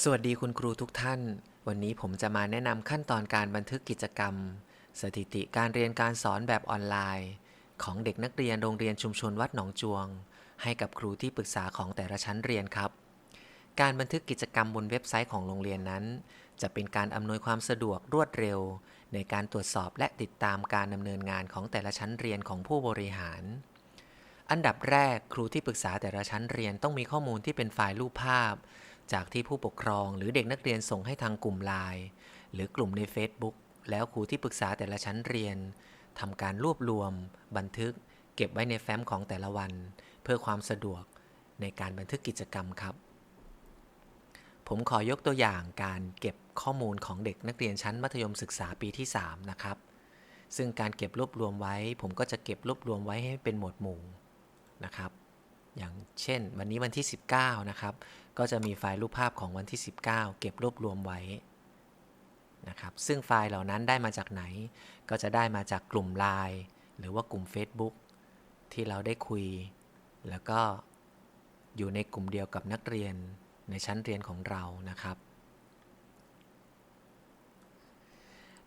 สวัสดีคุณครูทุกท่าน วันนี้ผมจะมาแนะนำขั้นตอนการบันทึกกิจกรรม สถิติการเรียนการสอนแบบออนไลน์ ของเด็กนักเรียนโรงเรียนชุมชนวัดหนองจวง ให้กับครูที่ปรึกษาของแต่ละชั้นเรียนครับ การบันทึกกิจกรรมบนเว็บไซต์ของโรงเรียนนั้น จะเป็นการอำนวยความสะดวกรวดเร็ว ในการตรวจสอบและติดตามการดำเนินงานของแต่ละชั้นเรียนของผู้บริหาร อันดับแรกครูที่ปรึกษาแต่ละชั้นเรียนต้องมีข้อมูลที่เป็นไฟล์รูปภาพ จากที่ผู้ปกครองหรือเด็กนักเรียนส่งให้ทางกลุ่มไลน์หรือกลุ่มใน Facebook แล้วครูที่ปรึกษาแต่ละชั้นเรียนทำการรวบรวม บันทึก เก็บไว้ในแฟ้มของแต่ละวัน เพื่อความสะดวกในการบันทึกกิจกรรมครับ ผมขอยกตัวอย่างการเก็บข้อมูลของเด็กนักเรียนชั้นมัธยมศึกษาปีที่ 3 นะครับ ซึ่งการเก็บรวบรวมไว้ ผมก็จะเก็บรวบรวมไว้ให้เป็นหมวดหมู่นะครับ อย่างเช่น วันนี้วันที่ 19 นะครับ ก็จะมีไฟล์รูปภาพของวันที่ 19 เก็บรวบรวมไว้นะครับ ซึ่งไฟล์เหล่านั้นได้มาจากไหน ก็จะได้มาจากกลุ่ม Line หรือว่ากลุ่ม Facebook ที่เราได้คุย แล้วก็อยู่ในกลุ่มเดียวกับนักเรียนในชั้นเรียนของเรานะครับ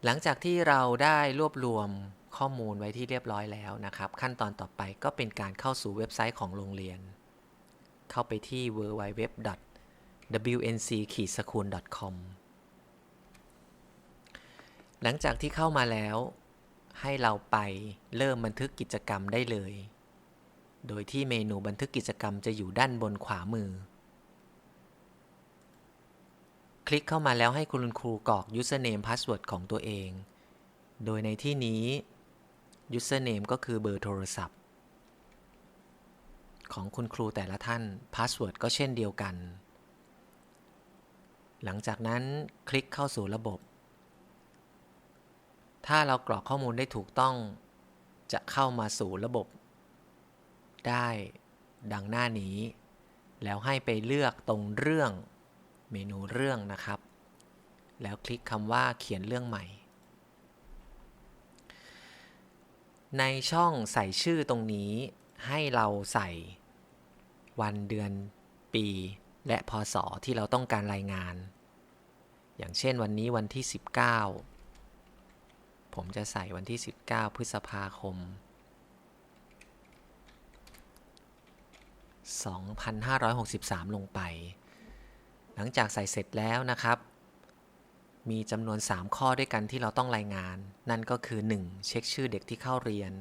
หลังจากที่เราได้รวบรวม ข้อมูลไว้ที่เรียบร้อยแล้วนะครับ ขั้นตอนต่อไปก็เป็นการเข้าสู่เว็บไซต์ของโรงเรียน เข้าไปที่ www.wnc-school.com หลังจากที่เข้ามาแล้ว ให้เราไปเริ่มบันทึกกิจกรรมได้เลย โดยที่เมนูบันทึกกิจกรรมจะอยู่ด้านบนขวามือ คลิกเข้ามาแล้วให้คุณครูกรอก username password ของตัวเอง โดยในที่นี้ username ก็คือเบอร์โทรศัพท์ ของคุณครูแต่ละท่าน password ก็เช่นเดียวกัน หลังจากนั้นคลิกเข้าสู่ระบบ ถ้าเรากรอกข้อมูลได้ถูกต้อง จะเข้ามาสู่ระบบ ได้ดังหน้านี้ แล้วให้ไปเลือกตรงเรื่องเมนูเรื่องนะครับ แล้วคลิกคำว่าเขียนเรื่องใหม่ ในช่องใส่ชื่อตรงนี้ ให้เราใส่วันเดือนปี และพศที่เราต้องการรายงาน อย่างเช่นวันนี้วันที่ 19 ผมจะใส่วันที่ 19 พฤษภาคม 2563 ลงไป หลังจากใส่เสร็จแล้วนะครับ มีจำนวน 3 ข้อด้วยกันที่เราต้องรายงาน นั่นก็คือ 1. เช็คชื่อเด็กที่เข้าเรียน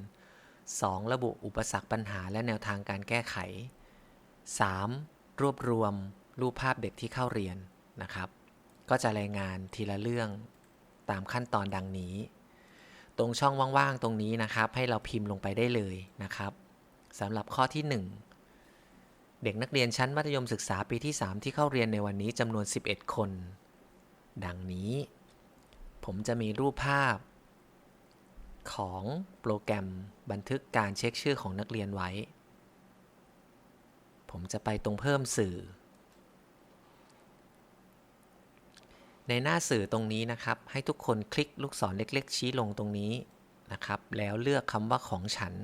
2. ระบุอุปสรรคปัญหาและแนวทางการแก้ไข 3. รวบรวมรูปภาพเด็กที่เข้าเรียนนะครับ ก็จะรายงานทีละเรื่องตามขั้นตอนดังนี้ ตรงช่องว่างๆตรงนี้นะครับ ให้เราพิมพ์ลงไปได้เลยนะครับสำหรับข้อที่ 1 เด็กนักเรียนชั้นมัธยมศึกษาปีที่ 3 ที่เข้าเรียนในวันนี้จำนวน 11 คน ดังนี้ ผมจะมีรูปภาพ ของโปรแกรมบันทึกการเช็คชื่อของนักเรียนไว้ ผมจะไปตรงเพิ่มสื่อ ในหน้าสื่อตรงนี้นะครับ ให้ทุกคนคลิกลูกศรเล็ก ๆ ชี้ลงตรงนี้นะครับ แล้วเลือกคำว่าของฉัน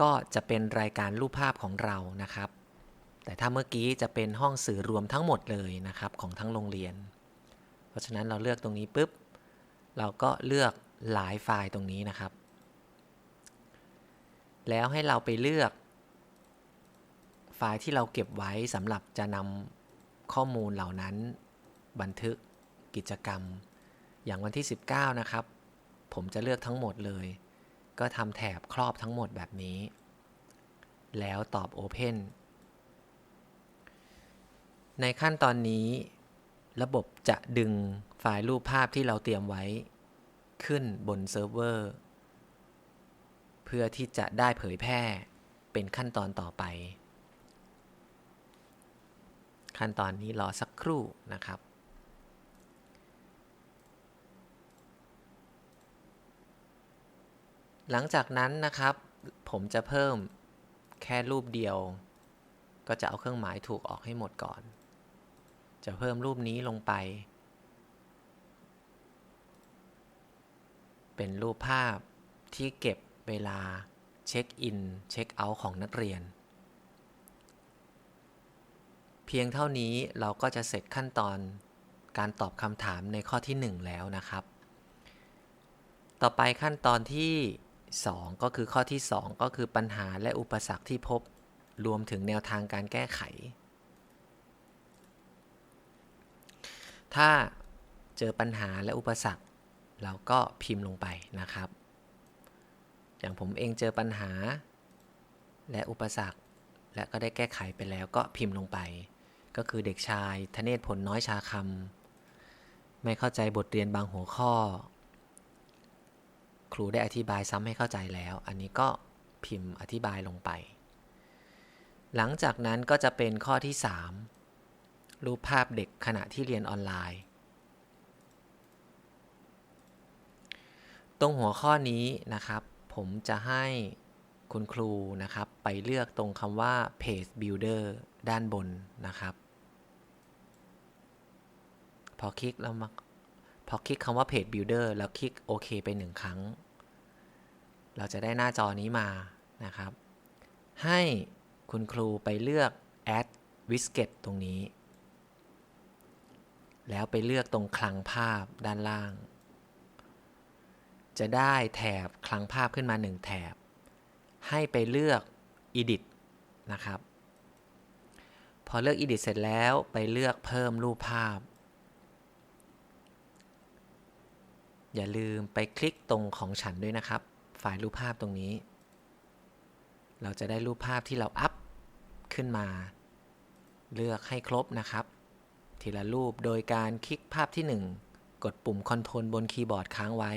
ก็จะเป็นรายการรูปภาพของเรานะครับ แต่ถ้าเมื่อกี้จะเป็นห้องสื่อรวมทั้งหมดเลยนะครับของทั้งโรงเรียน เพราะฉะนั้นเราเลือกตรงนี้ปุ๊บ เราก็เลือกหลายไฟล์ตรงนี้นะครับ แล้วให้เราไปเลือกไฟล์ที่เราเก็บไว้สำหรับจะนำข้อมูลเหล่านั้น บันทึกกิจกรรม อย่างวันที่ 19 นะครับ ผมจะเลือกทั้งหมดเลย ก็ทำแถบครอบทั้งหมดแบบนี้ แล้วตอบ Open ในขั้นตอนนี้ ระบบจะดึงไฟล์รูปภาพที่เราเตรียมไว้ ขึ้นบนเซิร์ฟเวอร์ เพื่อที่จะได้เผยแพร่เป็นขั้นตอนต่อไป ขั้นตอนนี้รอสักครู่นะครับหลังจากนั้นนะครับ ผมจะเพิ่มแค่รูปเดียว ก็จะเอาเครื่องหมายถูกออกให้หมดก่อน จะเพิ่มรูปนี้ลงไป เป็นรูปภาพที่เก็บเวลาเช็คอินเช็คเอาท์ของนักเรียนพิพียงเท่านี้เราก็จะเสร็จขั้นตอนการตอบคำถามในข้อที่ 1 แล้วนะครับ ต่อไปขั้นตอนที่ 2 ก็คือข้อที่ 2 ก็คือปัญหาและอุปสรรคที่พบ รวมถึงแนวทางการแก้ไข ถ้าเจอปัญหาและอุปสรรค เราก็พิมพ์ลงไปนะครับ อย่างผมเองเจอปัญหา และอุปสรรค และก็ได้แก้ไขไปแล้วก็พิมพ์ลงไป ก็คือเด็กชายธเนศผลน้อยชาคำไม่เข้าใจบทเรียนบางหัวข้อ ครูได้อธิบายซ้ำให้เข้าใจแล้ว อันนี้ก็พิมพ์อธิบายลงไป หลังจากนั้นก็จะเป็นข้อที่ 3 รูปภาพเด็กขณะที่เรียนออนไลน์ ตรงหัวข้อนี้นะครับ ผมจะให้คุณครูนะครับ ไปเลือกตรงคำว่า page builder ด้านบนนะครับ พอคลิกแล้วมาพอคลิกคำว่า page builder แล้วคลิกโอเคไปหนึ่งครั้ง เราจะได้หน้าจอนี้มานะครับ ให้คุณครูไปเลือก add widget ตรงนี้ แล้วไปเลือกตรงคลังภาพด้านล่าง จะได้แถบคลังภาพขึ้นมา 1 แถบ ให้ไปเลือก edit นะครับ พอเลือก edit เสร็จแล้วไปเลือกเพิ่มรูปภาพ อย่าลืมไปคลิกตรงของฉันด้วยนะครับ ไฟล์รูปภาพตรงนี้ เราจะได้รูปภาพที่เราอัพขึ้นมา เลือกให้ครบนะครับ ทีละรูปโดยการคลิกภาพที่ 1 กดปุ่ม Ctrl บนคีย์บอร์ดค้างไว้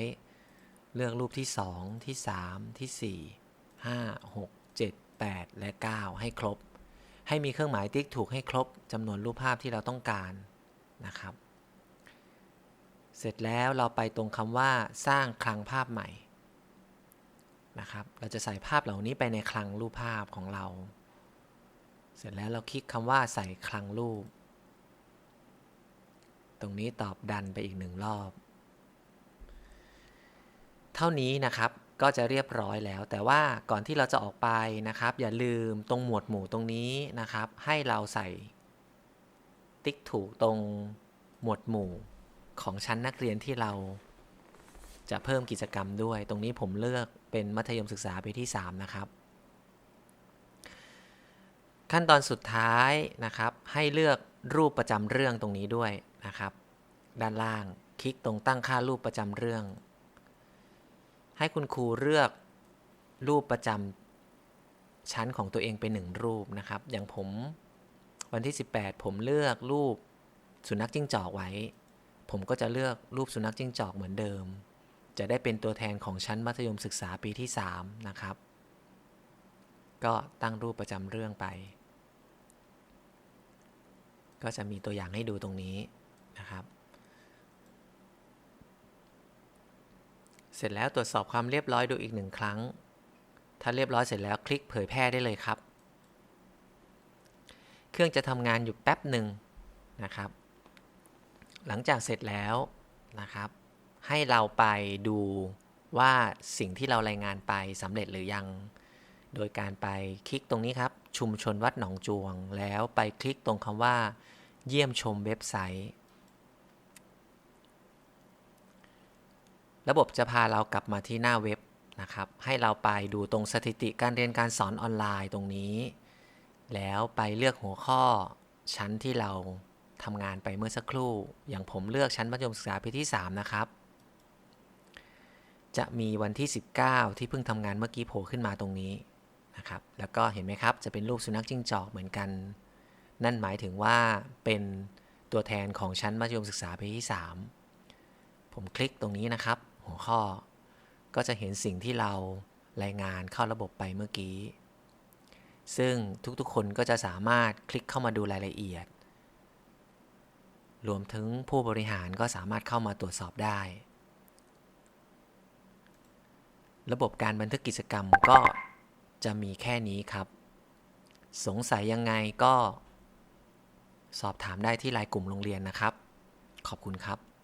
เลือกรูปที่ 2 ที่ 3 ที่ 4 5 6 7 8 และ 9 ให้ครบ ให้มีเครื่องหมายติ๊กถูกให้ครบจำนวนรูปภาพที่เราต้องการนะครับ เสร็จแล้วเราไปตรงคำว่าสร้างคลังภาพใหม่นะครับเราจะใส่ภาพเหล่านี้ไปในคลังรูปภาพของเรา เสร็จแล้วเราคลิกคำว่าใส่คลังรูป ตรงนี้ตอบดันไปอีกหนึ่งรอบ เท่านี้นะครับก็จะเรียบร้อยแล้ว แต่ว่าก่อนที่เราจะออกไปนะครับ อย่าลืมตรงหมวดหมู่ตรงนี้นะครับ ให้เราใส่ ติ๊กถูกตรงหมวดหมู่ของชั้นนักเรียนที่เราจะเพิ่มกิจกรรมด้วย ตรงนี้ผมเลือกเป็นมัธยมศึกษาปีที่ 3 นะครับ ขั้นตอนสุดท้ายนะครับ ให้เลือกรูปประจำเรื่องตรงนี้ด้วย นะครับ ด้านล่างคลิกตรงตั้งค่ารูปประจำเรื่อง ให้คุณครูเลือกรูปประจำชั้นของตัวเองเป็นหนึ่งรูปนะครับ อย่างผมวันที่ 18 ผมเลือกรูปสุนัขจิ้งจอกไว้ ผมก็จะเลือกรูปสุนัขจิ้งจอกเหมือนเดิม จะได้เป็นตัวแทนของชั้นมัธยมศึกษาปีที่ 3 นะครับ ก็ตั้งรูปประจำเรื่องไป ก็จะมีตัวอย่างให้ดูตรงนี้ นะครับ เสร็จแล้วตรวจสอบความเรียบร้อยดูอีกหนึ่งครั้ง ถ้าเรียบร้อยเสร็จแล้วคลิกเผยแพร่ได้เลยครับ เครื่องจะทำงานอยู่แป๊บหนึ่งนะครับ หลังจากเสร็จแล้วนะครับ ให้เราไปดูว่าสิ่งที่เรารายงานไปสำเร็จหรือยัง โดยการไปคลิกตรงนี้ครับ ชุมชนวัดหนองจวง แล้วไปคลิกตรงคำว่า เยี่ยมชมเว็บไซต์ ระบบจะพาเรากลับมาที่หน้าเว็บนะครับ ให้เราไปดูตรงสถิติการเรียนการสอนออนไลน์ตรงนี้ แล้วไปเลือกหัวข้อชั้นที่เราทำงานไปเมื่อสักครู่ อย่างผมเลือกชั้นมัธยมศึกษาปีที่ 3 นะครับ จะมีวันที่ 19 ที่เพิ่งทำงานเมื่อกี้โผล่ขึ้นมาตรงนี้นะครับ แล้วก็เห็นไหมครับ จะเป็นรูปสุนัขจิ้งจอกเหมือนกัน นั่นหมายถึงว่าเป็นตัวแทนของชั้นมัธยมศึกษาปีที่ 3 ผมคลิกตรงนี้นะครับ หัวข้อ ก็จะเห็นสิ่งที่เรารายงานเข้าระบบไปเมื่อกี้ ซึ่งทุกๆคนก็จะสามารถคลิกเข้ามาดูรายละเอียด รวมถึงผู้บริหารก็สามารถเข้ามาตรวจสอบได้ ระบบการบันทึกกิจกรรมก็จะมีแค่นี้ครับ สงสัยยังไงก็ สอบถามได้ที่ไลน์กลุ่มโรงเรียนนะครับ ขอบคุณครับ